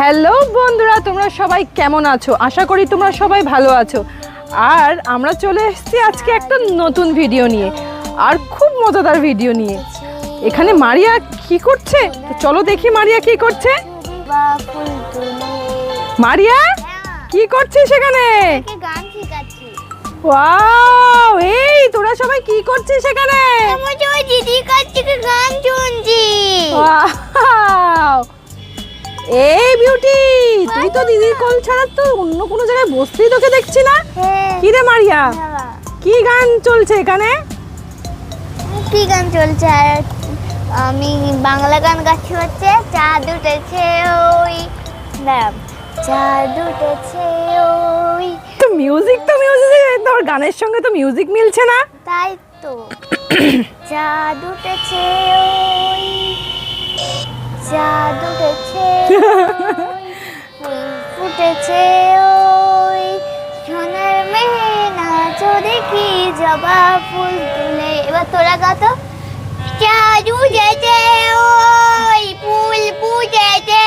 Hello বন্ধুরা তোমরা সবাই কেমন আছো? আশা করি তোমরা সবাই ভালো আছো। আর আমরা চলে এসেছি আজকে একটা নতুন ভিডিও নিয়ে আর খুব মজাদার ভিডিও নিয়ে। এখানে মারিয়া কি করছে? তো চলো দেখি মারিয়া কি করছে। মারিয়া কি করছিস সেখানে? ওয়াও এই তোরা সবাই কি করছিস সেখানে? দিদির কাছ থেকে গান শুনছি! এই বিউটি তুই তো দিদির কল ছাড়া তো অন্য কোনো জায়গায় বসতেই তোকে দেখছি না? হ্যাঁ। কি রে মারিয়া? কি গান চলছে এখানে? কি গান চলছে? আর আমি বাংলা গান গাচ্ছি হচ্ছে চাঁদ উঠেছে ওই চাঁদ উঠেছে ওই। তো মিউজিক তো মিউজিক তোর গানের সঙ্গে তো মিউজিক মিলছে না। তাই তো। চাঁদ উঠেছে ওই। চাঁদ উঠেছে ফুটেছে ওই সোনার মেয়ে নাচো দেখি জবা ফুল তুলে এবার তোরা গা তো। চাঁদ উঠেছে ওই ফুল ফুটেছে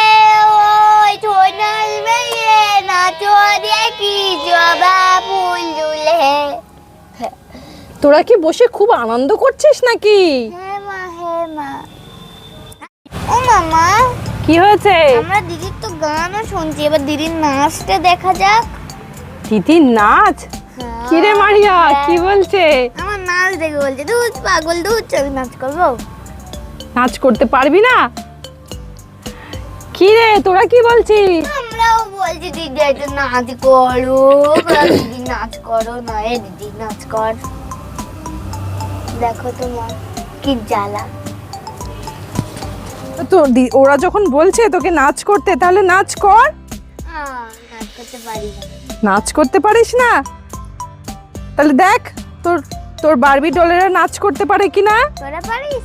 ওই সোনার মেয়ে নাচো দেখি জবা ফুল তুলে। তোরা কি বসে খুব আনন্দ করছিস নাকি? হ্যাঁ মা হ্যাঁ মা। ও মামা। কি হয়েছে? আমরা দিদির তো গানও শুনছি এবার দিদির নাচটা দেখা যাক। দিদি নাচ? কি রে মারিয়া কি বলছে? আমার নাচ দেখে বলছে দুধ পাগল দুধ চল নাচ করব। নাচ করতে পারবি না? কি রে তোরা কি বলছিস? আমরাও বলছি দিদি একটু নাচ করো দিদি নাচ করো না এ দিদি নাচ কর। দেখো তোমার কি জ্বালা। তো ওরা যখন বলছে তোকে নাচ করতে তাহলে নাচ কর। নাচ করতে পারিস না? তাহলে দেখ তোর তোর বারবি ডলেরা নাচ করতে পারে কি না? তোরা পারিস?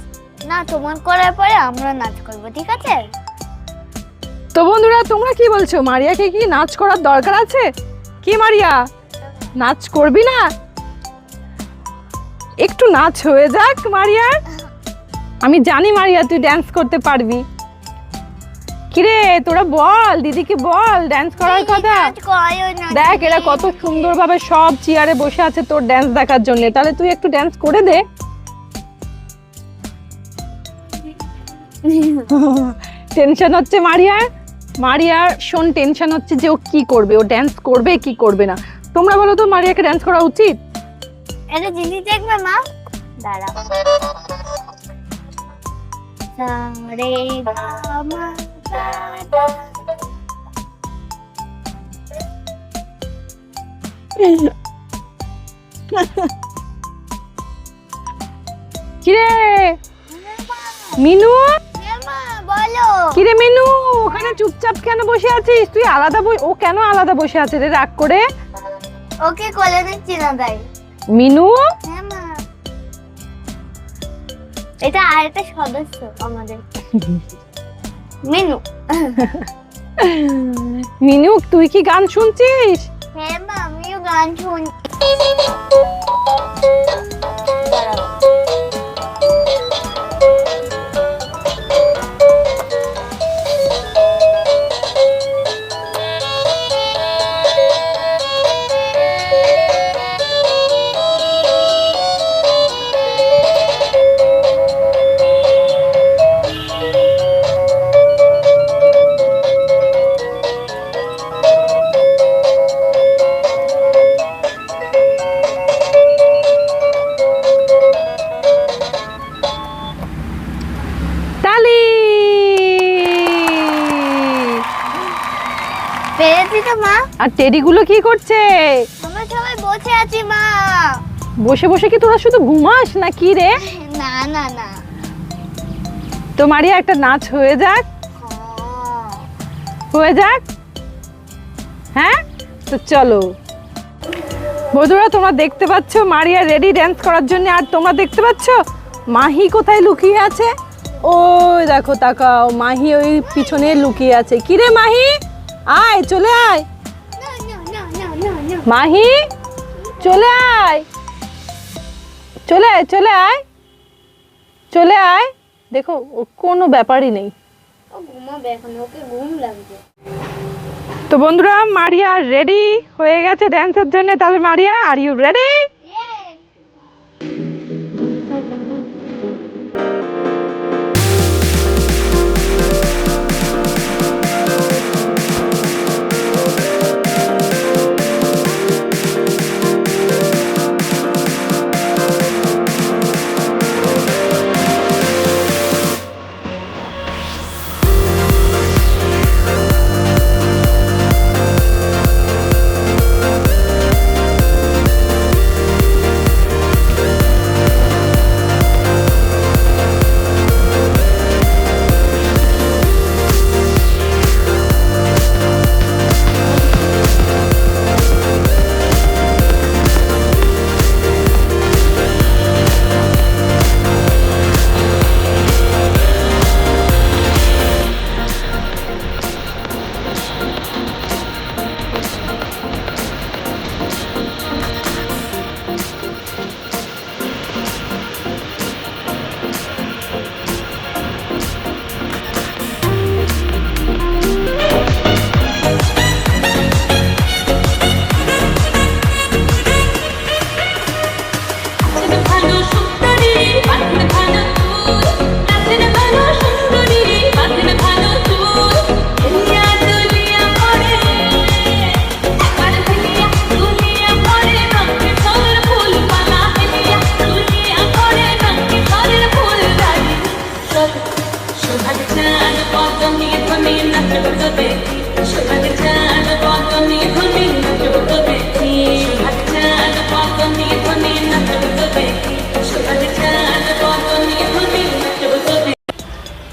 না তোমার করার পরে আমরা নাচ করব ঠিক আছে? তো বন্ধুরা তোমরা কি বলছো? মারিয়াকে কি নাচ করার দরকার আছে? কি মারিয়া? নাচ করবি না? একটু নাচ হয়ে যাক মারিয়ার। আমি জানি মারিয়া তুই ড্যান্স করতে পারবি। কিরে তোরা বল দিদিকে বল ড্যান্স করার কথা। দেখ এরা কত সুন্দরভাবে সব চেয়ারে বসে আছে তোর ড্যান্স দেখার জন্য। তাহলে তুই একটু ড্যান্স করে দে। টেনশন হচ্ছে মারিয়ার মারিয়ার শোন টেনশন হচ্ছে যে ও কি করবে? ও ড্যান্স করবে কি করবে না? তোমরা বলো তো মারিয়াকে ড্যান্স করা উচিত? এটা জিনিস দেখবে মা? দাদা কিরে? মিনু? বলো। কিরে মিনু ওখানে চুপচাপ কেন বসে আছিস? তুই আলাদা বই ও কেন আলাদা বসে আছে রে? রাগ করে। ওকে কোলে নিচ্ছি না তাই। মিনু? হ্যাঁ মা। এটা আর একটা সদস্য আমাদের। মেনু। মিনু তুই কি গান শুনছিস? হ্যাঁ মা আমিও গান শুনছি মা। আর টেডিগুলো কি করছে? সবাই বসে আছি মা। বসে বসে কি তোরা শুধু ঘুমাস না কি রে? না না না। তো মারিয়া একটা নাচ হয়ে যাক। হ্যাঁ। যাক। হ্যাঁ? তো চলো। বন্ধুরা তোমরা দেখতে পাচ্ছ মারিয়া রেডি ড্যান্স করার জন্য। আর তোমরা দেখতে পাচ্ছ মাহি কোথায় লুকিয়ে আছে? ওই দেখো তাকাও। মাহি ওই পিছনে লুকিয়ে আছে। কি রে মাহি? আয় চলে আয়. মাহি চলে আয়। চলে আয় চলে আয়। চলে আয়। দেখো কোনো ব্যাপারই নেই। তো বন্ধুরা মারিয়া রেডি হয়ে গেছে ড্যান্সের জন্য। তাহলে মারিয়া আর ইউ রেডি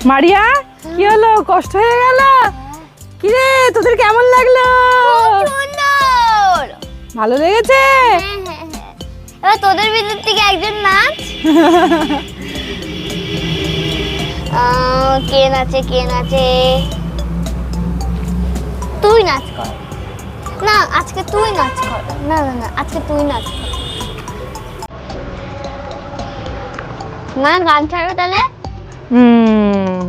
মারিয়া কি হলো? কষ্ট হয়ে গেল? কি রে তোদের কেমন লাগল? ভালো লেগেছে? হ্যাঁ, হ্যাঁ, হ্যাঁ। তোদের ভিতর থেকে একজন নাচ। কে নাচে কে নাচে? তুই নাচ কর। না, আজকে তুই নাচ কর। না না না, আজকে তুই নাচ কর। মা, গান ছাড়ো তাহলে। হুম।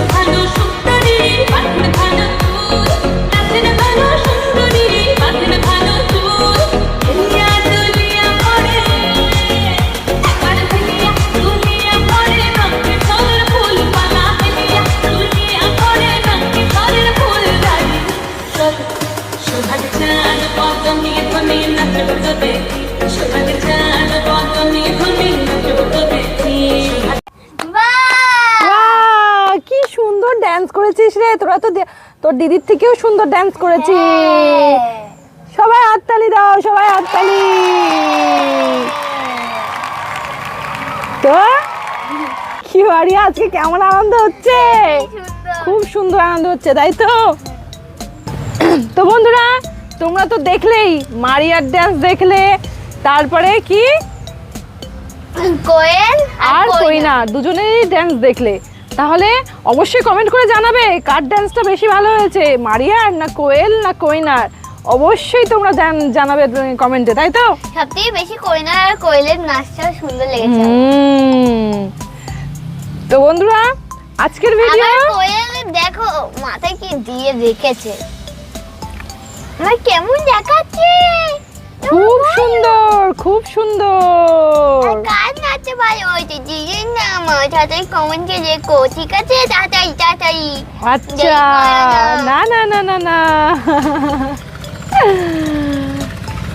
নাচের ভালো সুন্দরী পাখির ভালো তুই নাচের ভালো সুন্দরী করেছিস রে? তোরা তো তোর দিদির থেকেও সুন্দর ড্যান্স করেছিস। সবাই হাততালি দাও সবাই হাততালি। তো কি মারিয়া আজকে কেমন আনন্দ হচ্ছে? খুব সুন্দর আনন্দ হচ্ছে তাই তো? তো বন্ধুরা তোমরা তো দেখলেই মারিয়ার ড্যান্স দেখলে তারপরে কি? কোয়েল আর কইনা। দুজনেরই ড্যান্স দেখলে। তাহলে অবশ্যই কমেন্ট করে জানাবে কার ড্যান্সটা বেশি ভালো হয়েছে মারিয়ার না কোয়েল না কইনার অবশ্যই তোমরা জানাবে কমেন্টে তাই তো? সব থেকে বেশি কোয়েনা আর কোয়েলের নাচটা সুন্দর লেগেছে। তো বন্ধুরা আজকের ভিডিও আমার কোয়েল দেখো মাথায় কি দিয়ে রেখেছে। আমার কেমন দেখাচ্ছে? খুব সুন্দর খুব সুন্দর। ভালো হয়েছে দিদির না আমার তাড়াতাড়ি কমেন্টে লেখো ঠিক আছে তাড়াতাড়ি তাড়াতাড়ি আচ্ছা না না না না না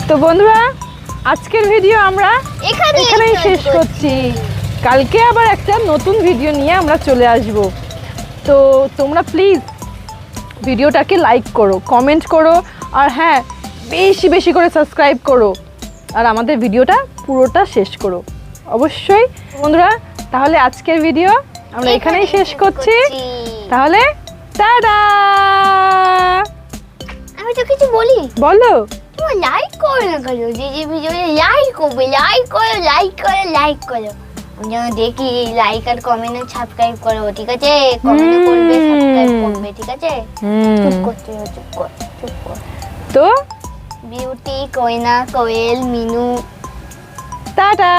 তো বন্ধুরা আজকের ভিডিও আমরা এখানে এখানেই শেষ করছি কালকে আবার একটা নতুন ভিডিও নিয়ে আমরা চলে আসব তো তোমরা প্লিজ ভিডিওটাকে লাইক করো কমেন্ট করো আর হ্যাঁ বেশি বেশি করে সাবস্ক্রাইব করো আর আমাদের ভিডিওটা পুরোটা শেষ করো অবশ্যই। বন্ধুরা তাহলে আজকের ভিডিও আমরা এখানেই শেষ করছি। তাহলে টাটা! আমি তো কিছু বলি। বলো লাইক করো না কেন? দিদি ভিডিওতে লাইক করবে লাইক করো লাইক করো লাইক করো। যেন দেখি লাইক আর কমেন্ট আর সাবস্ক্রাইব করো ঠিক আছে? কমেন্ট করবে সাবস্ক্রাইব করবে ঠিক আছে? চুপ করতে চুপ কর চুপ কর তো? Beauty Koyna Koel Minu tata